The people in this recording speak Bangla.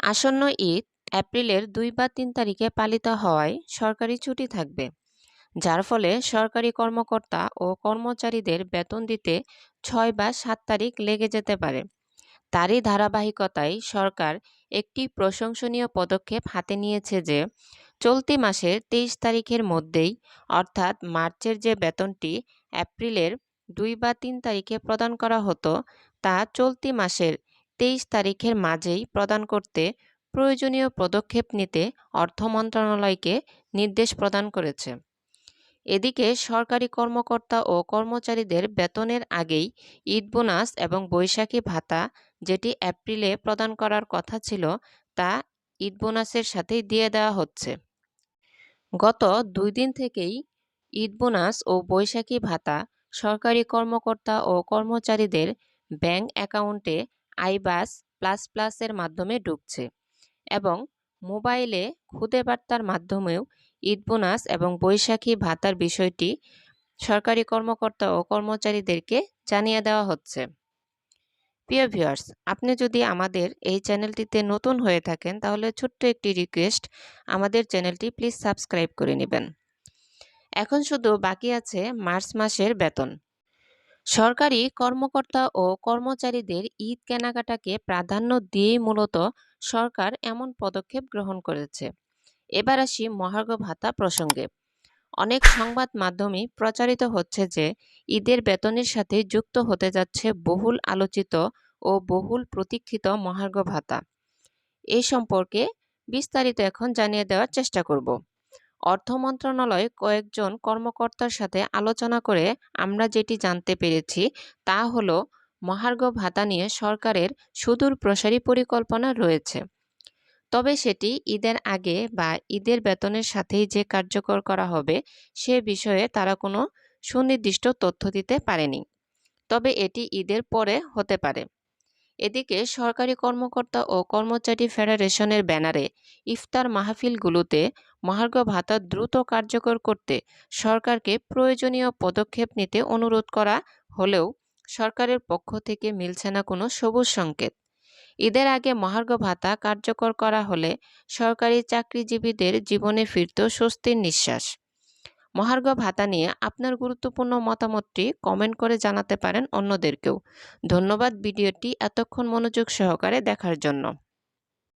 আসন্ন ঈদ, এপ্রিলের দুই বা তিন তারিখে পালিত হওয়ায় সরকারি ছুটি থাকবে। যার ফলে সরকারি কর্মকর্তা ও কর্মচারীদের বেতন দিতে ছয় বা সাত তারিখ লেগে যেতে পারে। তারই ধারাবাহিকতায় সরকার একটি প্রশংসনীয় পদক্ষেপ হাতে নিয়েছে যে, চলতি মাসের তেইশ তারিখের মধ্যেই, অর্থাৎ মার্চের যে বেতনটি এপ্রিলের দুই বা তিন তারিখে প্রদান করা হতো, তা চলতি মাসের তেইশ তারিখের মাঝেই প্রদান করতে প্রয়োজনীয় পদক্ষেপ নিতে অর্থ মন্ত্রণালয়কে নির্দেশ প্রদান করেছে। এদিকে সরকারি কর্মকর্তা ও কর্মচারীদের বেতনের আগেই ঈদ বোনাস এবং বৈশাখী ভাতা, যেটি এপ্রিলে প্রদান করার কথা ছিল, তা ঈদ বোনাসের সাথেই দিয়ে দেওয়া হচ্ছে। গত দুই দিন থেকেই ঈদ বোনাস ও বৈশাখী ভাতা সরকারি কর্মকর্তা ও কর্মচারীদের ব্যাংক অ্যাকাউন্টে আইবাস প্লাস প্লাসের মাধ্যমে ঢুকছে এবং মোবাইলে খুদে বার্তার মাধ্যমেও ঈদ বোনাস এবং বৈশাখী ভাতার বিষয়টি সরকারি কর্মকর্তা ও কর্মচারীদেরকে জানিয়ে দেওয়া হচ্ছে। প্রিয় ভিউয়ার্স, আপনি যদি আমাদের এই চ্যানেলটিতে নতুন হয়ে থাকেন, তাহলে ছোট্ট একটি রিকোয়েস্ট, আমাদের চ্যানেলটি প্লিজ সাবস্ক্রাইব করে নেবেন। এখন শুধু বাকি আছে মার্চ মাসের বেতন। সরকারি কর্মকর্তা ও কর্মচারীদের ঈদ কেনাকাটাকে প্রাধান্য দিয়েই মূলত সরকার এমন পদক্ষেপ গ্রহণ করেছে। এবার আসি মহার্ঘ ভাতা প্রসঙ্গে। অনেক সংবাদ মাধ্যমে প্রচারিত হচ্ছে যে, ঈদের বেতনের সাথে যুক্ত হতে যাচ্ছে বহুল আলোচিত ও বহুল প্রতীক্ষিত মহার্ঘ ভাতা। এই সম্পর্কে বিস্তারিত এখন জানিয়ে দেওয়ার চেষ্টা করব। অর্থ মন্ত্রণালয় কয়েকজন কর্মকর্তার সাথে আলোচনা করে আমরা যেটি জানতে পেরেছি, তা হল মহার্ঘ ভাতা নিয়ে সরকারের সুদূর প্রসারী পরিকল্পনা রয়েছে। তবে সেটি ঈদের আগে বা ঈদের বেতনের সাথেই যে কার্যকর করা হবে, সে বিষয়ে তারা কোনো সুনির্দিষ্ট তথ্য দিতে পারেনি। তবে এটি ঈদের পরে হতে পারে। এদিকে সরকারি কর্মকর্তা ও কর্মচারী ফেডারেশনের ব্যানারে ইফতার মাহফিলগুলোতে মহার্ঘ ভাতা দ্রুত কার্যকর করতে সরকারকে প্রয়োজনীয় পদক্ষেপ নিতে অনুরোধ করা হলেও সরকারের পক্ষ থেকে মিলছে না কোনো সবুজ সংকেত। ঈদের আগে মহার্ঘ ভাতা কার্যকর করা হলে সরকারি চাকরিজীবীদের জীবনে ফিরত স্বস্তির নিঃশ্বাস। মহার্ঘ ভাতা নিয়ে আপনার গুরুত্বপূর্ণ মতামতটি কমেন্ট করে জানাতে পারেন অন্যদেরকেও। ধন্যবাদ ভিডিওটি এতক্ষণ মনোযোগ সহকারে দেখার জন্য।